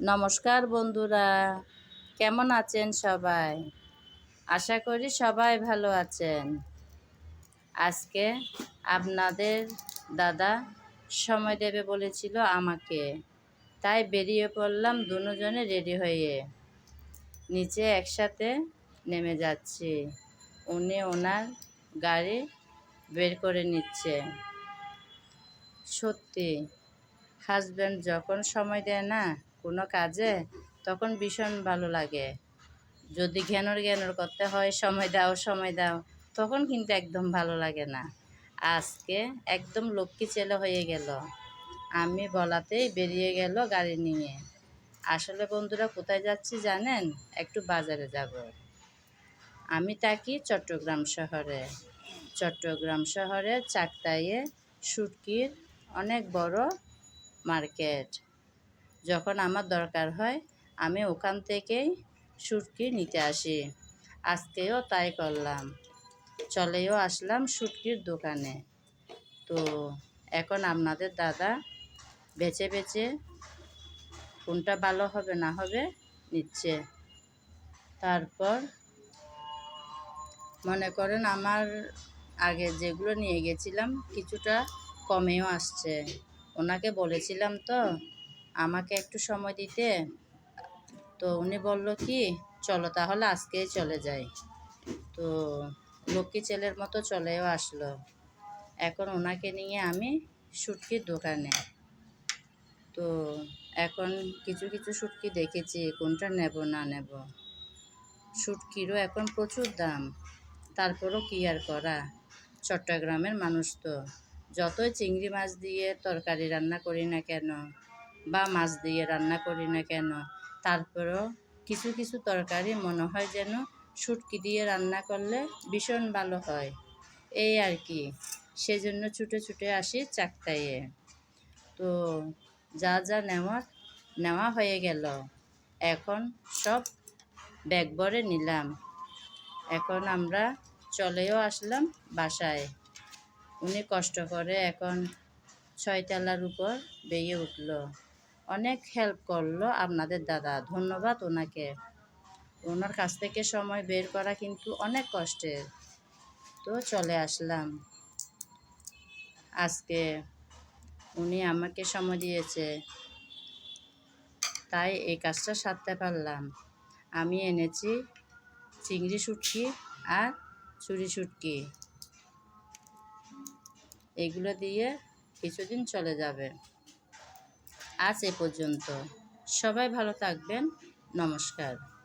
নমস্কার বন্ধুরা, কেমন আছেন সবাই? আশা করি সবাই ভালো আছেন। আজকে আপনাদের দাদা সময় দেবে বলেছিল আমাকে, তাই বেরিয়ে পড়লাম দুজনে রেডি হয়ে। নিচে একসাথে নেমে যাচ্ছি। উনি ওনার গাড়ি বের করে নিচ্ছে। সত্যি হাজব্যান্ড যখন সময় দেয় না কোনো কাজে তখন ভীষণ ভালো লাগে। যদি ঘ্যানর ঘ্যানর করতে হয়, সময় দাও সময় দাও, তখন কিন্তু একদম ভালো লাগে না। আজকে একদম লক্ষ্মী ছেলে হয়ে গেল। আমি বলাতেই বেরিয়ে গেল গাড়ি নিয়ে। আসলে বন্ধুরা, কোথায় যাচ্ছি জানেন? একটু বাজারে যাব। আমি থাকি চট্টগ্রাম শহরে। চট্টগ্রাম শহরে চাকতাইয়ে সুটকির অনেক বড় মার্কেট। যখন আমার দরকার হয়, আমি ওখান থেকেই শুটকি নিতে আসি। আজকেও তাই করলাম। চলেও আসলাম শুটকির দোকানে। তো এখন আপনাদের দাদা বেছে বেছে কোনটা ভালো হবে, না হবে নিচ্ছে। তারপর মনে করেন আমার আগে যেগুলো নিয়ে গেছিলাম, কিছুটা কমেও আসছে। ওনাকে বলেছিলাম তো আমাকে একটু সময় দিতে? তো উনি বলল কি, চলো তাহলে আজকেই চলে যাই। তো লক্ষ্মী ছেলের মতো চলেও আসলো। এখন ওনাকে নিয়ে আমি শুটকির দোকানে। তো এখন কিছু কিছু শুটকি দেখেছি, কোনটা নেব, না নেব। শুটকিরও এখন প্রচুর দাম। তারপরও কী আর করা? চট্টগ্রামের মানুষ তো। যতই চিংড়ি মাছ দিয়ে তরকারি রান্না করি না কেন বা মাছ দিয়ে রান্না করি না কেন? তারপরেও কিছু কিছু তরকারি মনে হয় যেন শুটকি দিয়ে রান্না করলে ভীষণ ভালো হয়। এই আর কি। সেজন্য ছুটে ছুটে আসি চাকতাইয়ে। তো যা যা নেওয়ার, নেওয়া হয়ে গেল। এখন সব ব্যাগ ভরে নিলাম। এখন আমরা চলেও আসলাম বাসায়। উনি কষ্ট করে এখন ছয়তলার উপর বেয়ে উঠল। অনেক হেল্প করল আপনাদের দাদা। ধন্যবাদ ওনাকে। ওনার কাছ থেকে সময় বের করা কিন্তু অনেক কষ্টের। তো চলে আসলাম। আজকে উনি আমাকে সময় দিয়েছে। তাই এই কাজটা সারতে পারলাম। আমি এনেছি চিংড়ি শুটকি আর চুরি শুটকি। এগুলো দিয়ে কিছুদিন চলে যাবে। আজ এ পর্যন্ত। সবাই ভালো থাকবেন। নমস্কার।